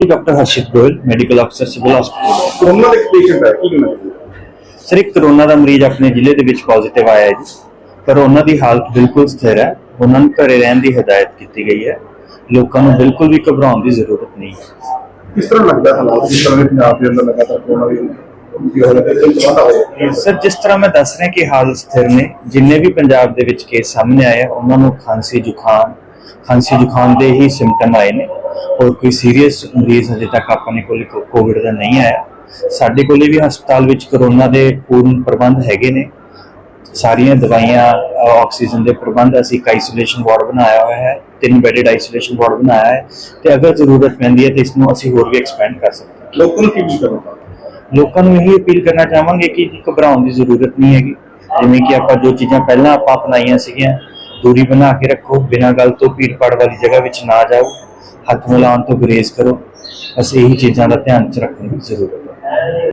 Doctor Harshit Goyal medical ਅਫਸਰ civil hospital corona ਦੇ patient ਹੈ ਕੀ ਕਹਿਣਾ ਸਰ ਇੱਕ ਕਰੋਨਾ ਦਾ ਮਰੀਜ਼ ਆਪਣੇ ਜ਼ਿਲ੍ਹੇ ਦੇ ਵਿੱਚ ਪੋਜ਼ਿਟਿਵ ਆਇਆ ਹੈ ਜੀ। ਪਰ ਉਹਨਾਂ ਦੀ ਹਾਲਤ ਬਿਲਕੁਲ ਸਥਿਰ ਹੈ। ਉਹਨਾਂ ਨੂੰ ਘਰੇ ਰਹਿਣ ਦੀ ਹਦਾਇਤ ਕੀਤੀ ਗਈ ਹੈ। ਲੋਕਾਂ ਨੂੰ ਬਿਲਕੁਲ ਵੀ ਘਬਰਾਉਣ ਦੀ ਜ਼ਰੂਰਤ ਨਹੀਂ। ਹੈ ਕਿਸ ਤਰ੍ਹਾਂ ਲੱਗਦਾ ਹਾਲਾਤ? ਜਿਸ ਤਰ੍ਹਾਂ ਦੇ ਪੰਜਾਬ ਦੇ ਅੰਦਰ ਲਗਾਤਾਰ ਕੋਰੋਨਾ ਦੀ ਸਰ ਜਿਸ ਤਰ੍ਹਾਂ ਮੈਂ ਦੱਸ ਰਿਹਾ ਕਿ ਹਾਲ ਸਥਿਰ ਨੇ ਜਿੰਨੇ ਵੀ ਪੰਜਾਬ ਦੇ ਵਿੱਚ ਕੇਸ ਸਾਹਮਣੇ ਆਏ ਆ, ਉਹਨਾਂ ਨੂੰ ਖਾਂਸੀ ਜ਼ੁਕਾਮ ਖਾਂਸੀ ਜ਼ੁਕਾਮ ਦੇ ਹੀ ਸਿੰਪਟਮ ਆਏ ਨੇ। ਔਰ ਕੋਈ ਸੀਰੀਅਸ ਮਰੀਜ਼ ਅਜੇ ਤੱਕ ਆਪਣੇ ਕੋਲ ਕੋਵਿਡ ਦਾ ਨਹੀਂ ਆਇਆ। ਸਾਡੇ ਕੋਲੇ ਵੀ ਹਸਪਤਾਲ ਵਿੱਚ ਕਰੋਨਾ ਦੇ ਪੂਰਨ ਪ੍ਰਬੰਧ ਹੈਗੇ ਨੇ। ਸਾਰੀਆਂ ਦਵਾਈਆਂ ਆਕਸੀਜਨ ਦੇ ਪ੍ਰਬੰਧ ਅਸੀਂ ਇੱਕ ਆਈਸੋਲੇਸ਼ਨ ਵਾਰਡ ਬਣਾਇਆ ਹੋਇਆ ਹੈ ਤਿੰਨ ਬੈਡਡ ਆਈਸੋਲੇਸ਼ਨ ਵਾਰਡ ਬਣਾਇਆ ਹੈ ਤੇ ਅਗਰ ਜ਼ਰੂਰਤ ਪੈਂਦੀ ਹੈ ਤੇ ਇਸ ਨੂੰ ਅਸੀਂ ਹੋਰ ਵੀ ਐਕਸਪੈਂਡ ਕਰ ਸਕਦੇ ਹਾਂ। ਲੋਕਾਂ ਨੂੰ ਕੀ ਕਰਨਾ ਲੋਕਾਂ ਨੂੰ ਇਹੀ ਅਪੀਲ ਕਰਨਾ ਚਾਹਾਂਗੇ ਕਿ ਘਬਰਾਉਣ ਦੀ ਜ਼ਰੂਰਤ ਨਹੀਂ ਹੈਗੀ। ਜਿਵੇਂ ਕਿ ਆਪਾਂ ਜੋ ਚੀਜ਼ਾਂ ਪਹਿਲਾਂ ਆਪਾਂ ਅਪਣਾਈਆਂ ਸੀਗੀਆਂ ਦੂਰੀ ਬਣਾ ਕੇ ਰੱਖੋ, ਬਿਨਾਂ ਗੱਲ ਤੋਂ ਭੀੜ ਭਾੜ ਵਾਲੀ ਜਗ੍ਹਾ ਵਿੱਚ ਨਾ ਜਾਓ। ਹੱਥ ਮਿਲਾਉਣ ਤੋਂ ਗੁਰੇਜ਼ ਕਰੋ। ਅਸੀਂ ਇਹੀ ਚੀਜ਼ਾਂ ਦਾ ਧਿਆਨ ਚ ਰੱਖਣ ਦੀ ਜ਼ਰੂਰਤ ਹੈ।